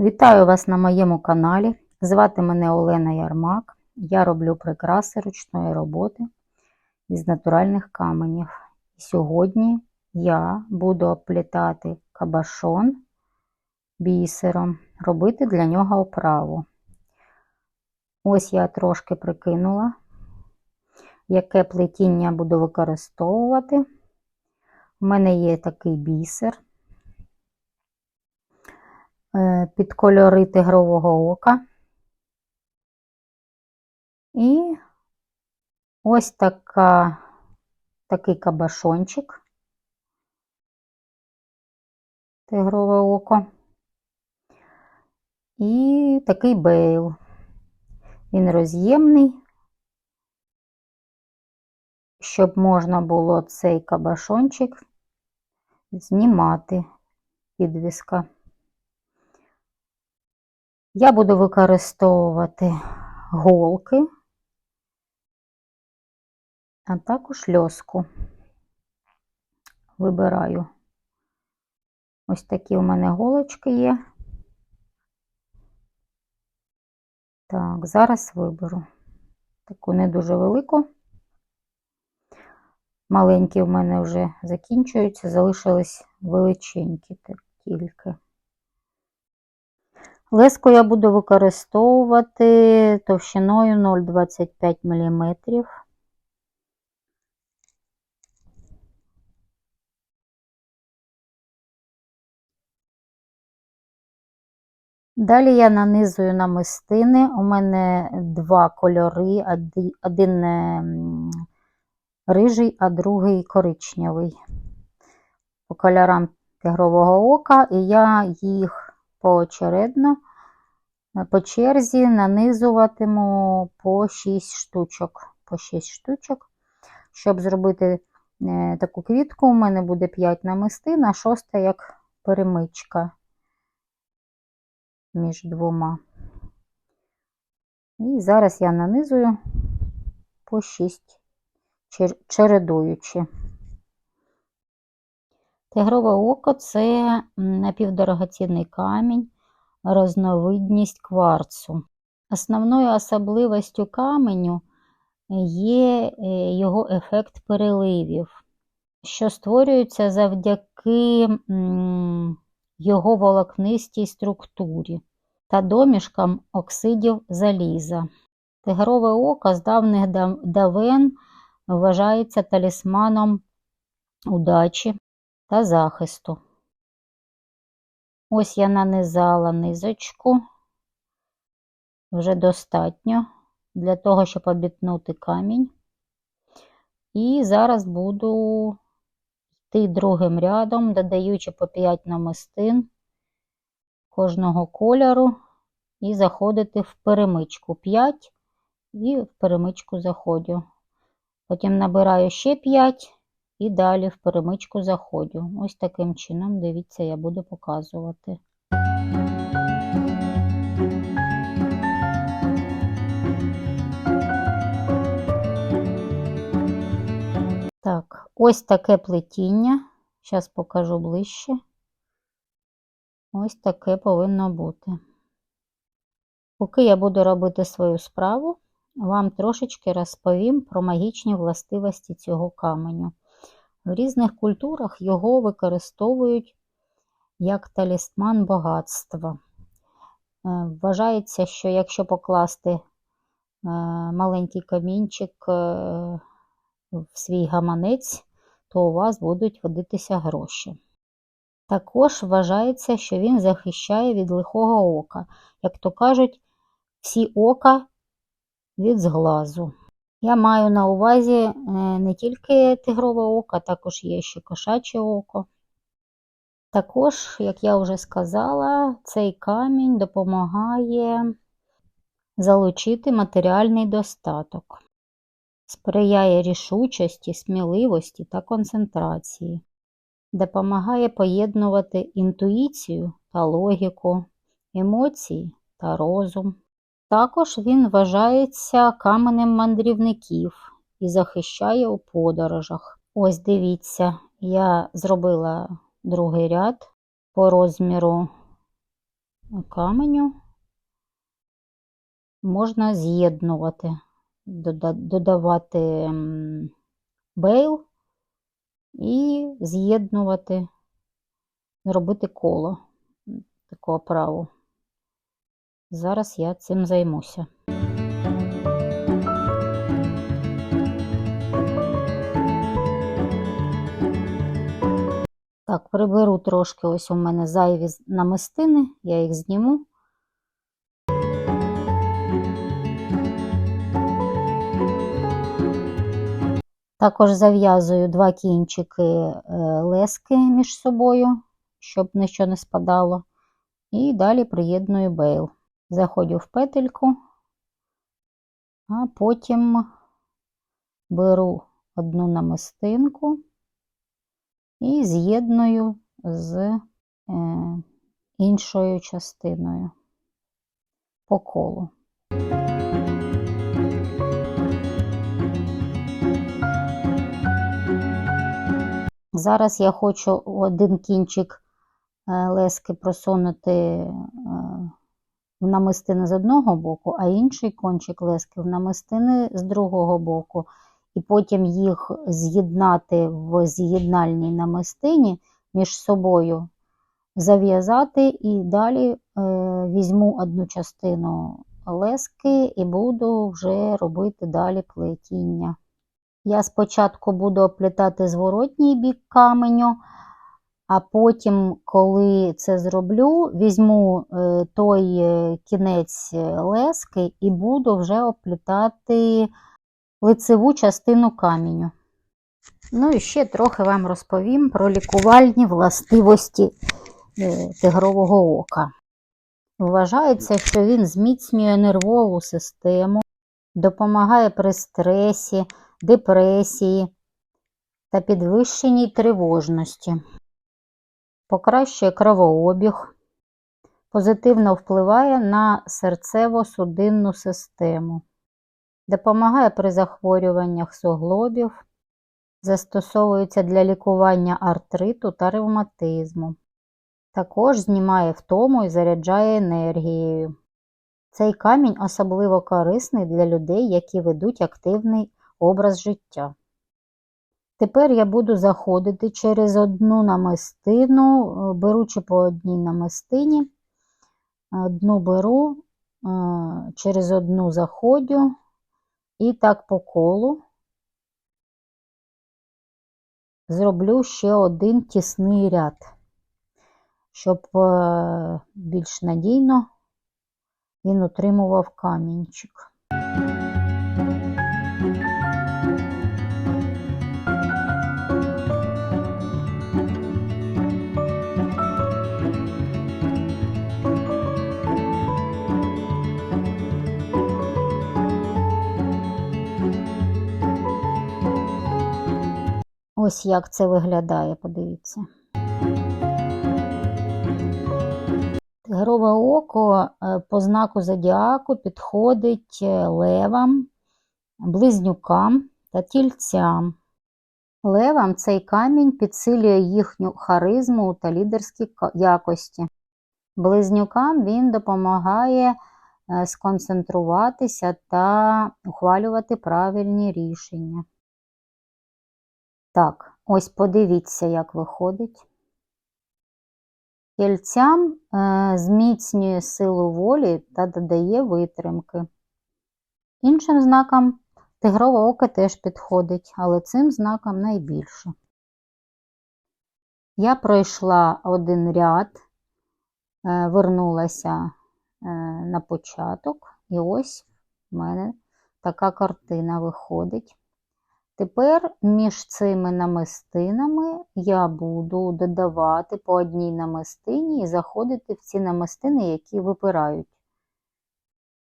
Вітаю вас на моєму каналі. Звати мене Олена Ярмак. Я роблю прикраси ручної роботи із натуральних каменів. Сьогодні я буду оплітати кабашон бісером, робити для нього оправу. Ось я трошки прикинула, яке плетіння буду використовувати. У мене є такий бісер під кольори тигрового ока. І ось така, такий кабашончик, тигрове око. І такий бейл. Він роз'ємний, щоб можна було цей кабашончик знімати підвіска. Я буду використовувати голки, а також льоску. Вибираю. Ось такі у мене голочки є. Так, зараз виберу таку не дуже велику. Маленькі в мене вже закінчуються, залишились величенькі тільки. Леску я буду використовувати товщиною 0,25 мм. Далі я нанизую намистини. У мене два кольори, один рижий, а другий коричневий. По кольорам тигрового ока, і я їх поочередно по черзі нанизуватиму по 6 штучок. По 6 штучок. Щоб зробити таку квітку, у мене буде 5 намистин, а шоста як перемичка між двома. І зараз я нанизую по 6, чередуючи. Тигрове око це напівдорогоцінний камінь, розновидність кварцу. Основною особливостю каменю є його ефект переливів, що створюється завдяки його волокнистій структурі та домішкам оксидів заліза. Тигрове око з давних давен вважається талісманом удачі та захисту. Ось я нанизала низочку, вже достатньо для того, щоб обітнути камінь. І зараз буду йти другим рядом, додаючи по 5 намистин кожного кольору і заходити в перемичку 5 і в перемичку заходжу. Потім набираю ще 5 і далі в перемичку заходжу. Ось таким чином, дивіться, я буду показувати. Так, ось таке плетіння. Зараз покажу ближче. Ось таке повинно бути. Поки я буду робити свою справу, вам трошечки розповім про магічні властивості цього каменю. В різних культурах його використовують як талісман багатства. Вважається, що якщо покласти маленький камінчик в свій гаманець, то у вас будуть водитися гроші. Також вважається, що він захищає від лихого ока, як то кажуть, всі ока від зглазу. Я маю на увазі не тільки тигрове око, також є ще кошаче око. Також, як я вже сказала, цей камінь допомагає залучити матеріальний достаток сприяє рішучості, сміливості та концентрації, допомагає поєднувати інтуїцію та логіку, емоції та розум. Також він вважається каменем мандрівників і захищає у подорожах. Ось дивіться, я зробила другий ряд по розміру каменю можна з'єднувати, додавати бейл і з'єднувати, робити коло таку оправу. Зараз я цим займуся. Так, приберу трошки, ось у мене зайві намистини, я їх зніму. Також зав'язую два кінчики е, лески між собою, щоб нічого не спадало. І далі приєдную бейл. Заходжу в петельку, а потім беру одну намистинку і з'єдную з е, іншою частиною по колу. Зараз я хочу один кінчик е, лески просунути е, в намистини з одного боку, а інший кончик лески в намистини з другого боку. І потім їх з'єднати в з'єднальній намистині між собою, зав'язати і далі е, візьму одну частину лески і буду вже робити далі плетіння. Я спочатку буду оплітати зворотній бік каменю, а потім, коли це зроблю, візьму е, той е, кінець лески і буду вже оплітати лицеву частину каменю. Ну і ще трохи вам розповім про лікувальні властивості е, тигрового ока. Вважається, що він зміцнює нервову систему, допомагає при стресі, депресії та підвищеній тривожності, покращує кровообіг, позитивно впливає на серцево-судинну систему, допомагає при захворюваннях суглобів, застосовується для лікування артриту та ревматизму. Також знімає втому і заряджає енергією. Цей камінь особливо корисний для людей, які ведуть активний образ життя. Тепер я буду заходити через одну намистину, е, беручи по одній намистині, одну беру, е, через одну заходжу і так по колу. Зроблю ще один тісний ряд, щоб е, більш надійно він утримував камінчик. Ось як це виглядає, подивіться. Тигрове око е, по знаку зодіаку підходить е, левам, близнюкам та тільцям. Левам цей камінь підсилює їхню харизму та лідерські якості. Близнюкам він допомагає е, сконцентруватися та ухвалювати правильні рішення. Так, ось подивіться, як виходить. Тільцям е, зміцнює силу волі та додає витримки. Іншим знакам тигрове око теж підходить, але цим знаком найбільше. Я пройшла один ряд, е, вернулася е, на початок, і ось в мене така картина виходить. Тепер між цими намистинами я буду додавати по одній намистині і заходити в ці намистини, які випирають.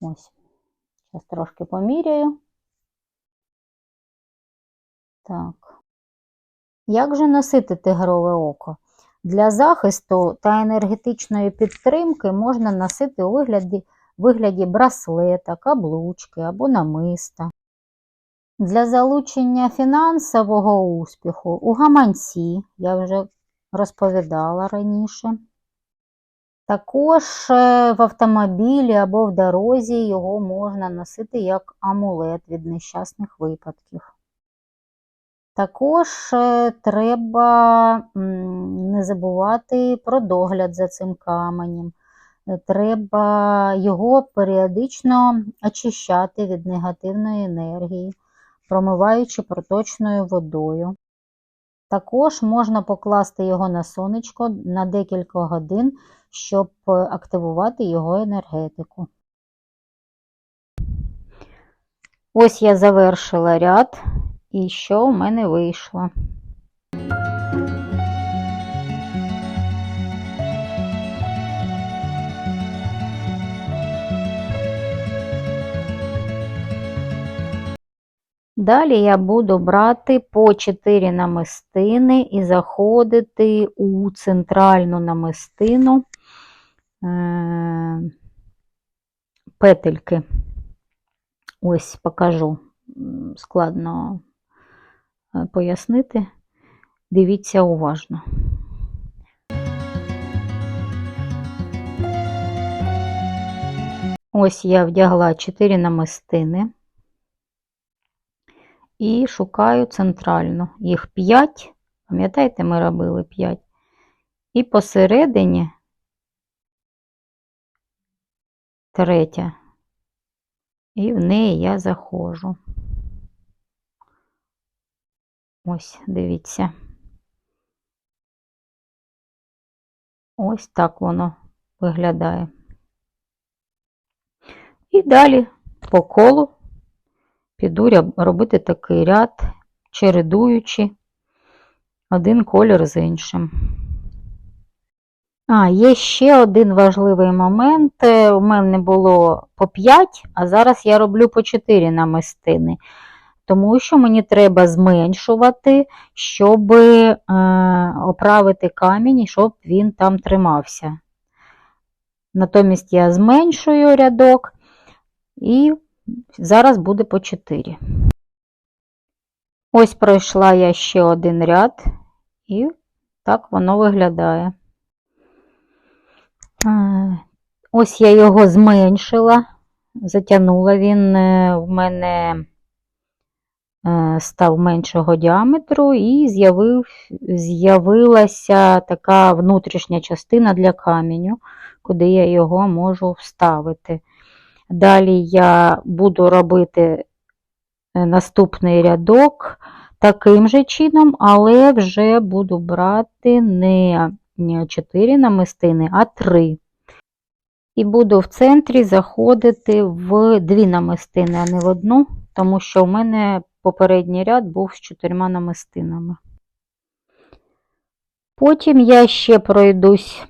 Ось, зараз трошки поміряю. Так. Як же носити тигрове око? Для захисту та енергетичної підтримки можна носити у вигляді, вигляді браслета, каблучки або намиста. Для залучення фінансового успіху у гаманці, я вже розповідала раніше. Також е, в автомобілі або в дорозі його можна носити як амулет від нещасних випадків. Також е, треба не забувати про догляд за цим каменем. Е, Треба його періодично очищати від негативної енергії, промиваючи проточною водою. Також можна покласти його на сонечко на декілька годин, щоб активувати його енергетику. Ось я завершила ряд, і що в мене вийшло? Далі я буду брати по 4 намистини і заходити у центральну намистину е, петельки. Ось покажу, складно е, пояснити. Дивіться уважно. Ось я вдягла 4 намистини і шукаю центральну. Їх 5. Пам'ятаєте, ми робили 5. І посередині третя. І в неї я заходжу. Ось, дивіться. Ось так воно виглядає. І далі по колу піду робити такий ряд, чередуючи один колір з іншим. А, є ще один важливий момент. Е, У мене було по 5, а зараз я роблю по 4 намистини. Тому що мені треба зменшувати, щоб е, оправити камінь, щоб він там тримався. Натомість я зменшую рядок і зараз буде по 4. Ось пройшла я ще один ряд, і так воно виглядає. Е, Ось я його зменшила, затягнула він е, в мене е, став меншого діаметру і з'явилася така внутрішня частина для каменю, куди я його можу вставити. Далі я буду робити е, наступний рядок таким же чином, але вже буду брати не 4 намистини, а 3. І буду в центрі заходити в дві намистини, а не в одну, тому що в мене попередній ряд був з чотирма намистинами. Потім я ще пройдусь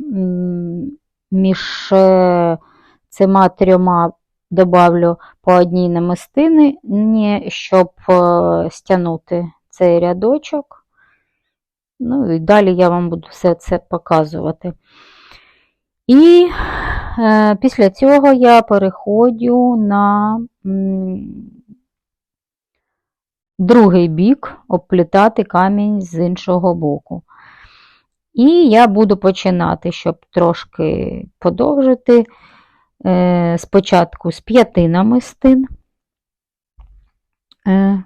між е, цими трьома, добавлю по одній намистині, щоб е, стягнути цей рядочок. Ну і далі я вам буду все це показувати. І е, після цього я переходжу на другий бік, обплітати камінь з іншого боку. І я буду починати, щоб трошки подовжити, спочатку з п'яти намистин. Е,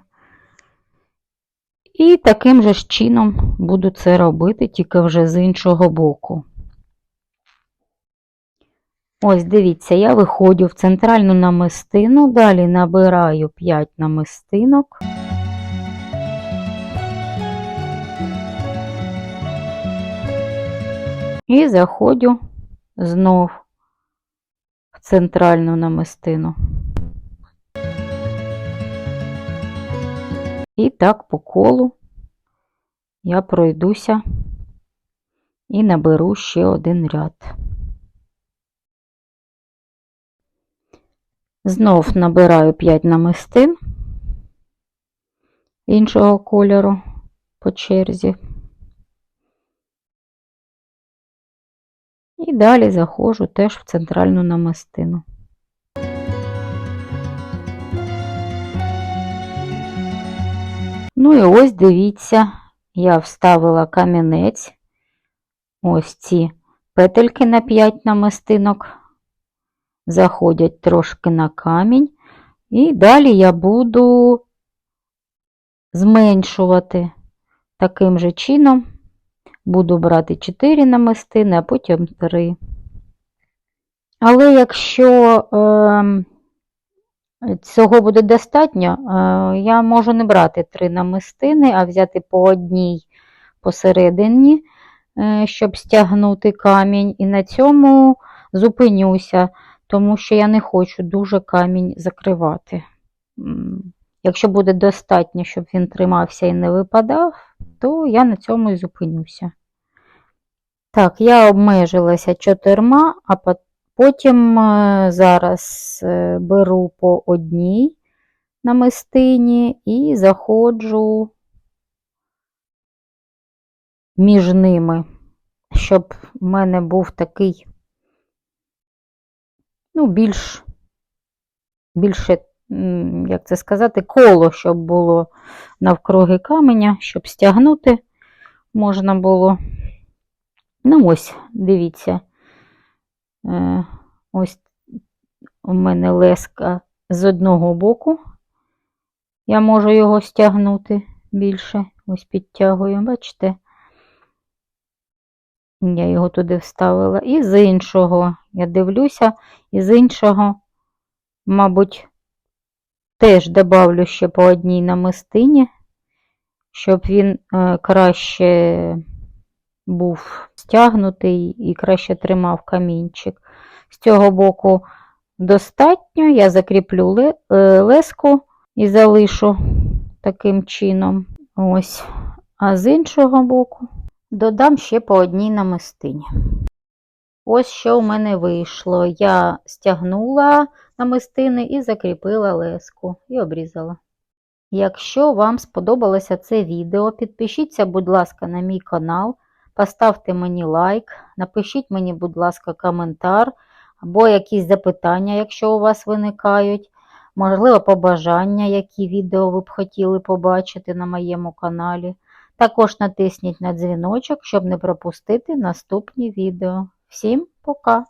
і таким же ж чином буду це робити, тільки вже з іншого боку. Ось, дивіться, я виходжу в центральну намистину, далі набираю 5 намистинок. І заходжу знов центральну намистину. І так по колу я пройдуся і наберу ще один ряд. Знов набираю 5 намистин іншого кольору по черзі. І далі заходжу теж в центральну намистину. Ну і ось дивіться, я вставила камінець, ось ці петельки на 5 намистинок, заходять трошки на камінь, і далі я буду зменшувати таким же чином. Буду брати 4 намистини, а потім 3. Але якщо е, цього буде достатньо, е, я можу не брати 3 намистини, а взяти по одній посередині, е, щоб стягнути камінь. І на цьому зупинюся, тому що я не хочу дуже камінь закривати. Якщо буде достатньо, щоб він тримався і не випадав, то я на цьому і зупинюся. Так, я обмежилася чотирма, а потім е, зараз е, беру по одній намистині і заходжу між ними, щоб в мене був такий, ну, більш, більше, як це сказати, коло, щоб було навкруги каменя, щоб стягнути можна було. Ну, ось, дивіться. Е, Ось у мене леска з одного боку. Я можу його стягнути більше. Ось підтягую, бачите? Я його туди вставила. І з іншого, я дивлюся, і з іншого, мабуть, теж добавлю ще по одній намистині, щоб він е, краще був стягнутий і краще тримав камінчик. З цього боку достатньо, я закріплю е, леску і залишу таким чином. Ось. А з іншого боку додам ще по одній намистині. Ось що в мене вийшло. Я стягнула намистини і закріпила леску і обрізала. Якщо вам сподобалося це відео, підпишіться, будь ласка, на мій канал, поставте мені лайк, напишіть мені, будь ласка, коментар або якісь запитання, якщо у вас виникають, можливо, побажання, які відео ви б хотіли побачити на моєму каналі. Також натисніть на дзвіночок, щоб не пропустити наступні відео. Всім пока!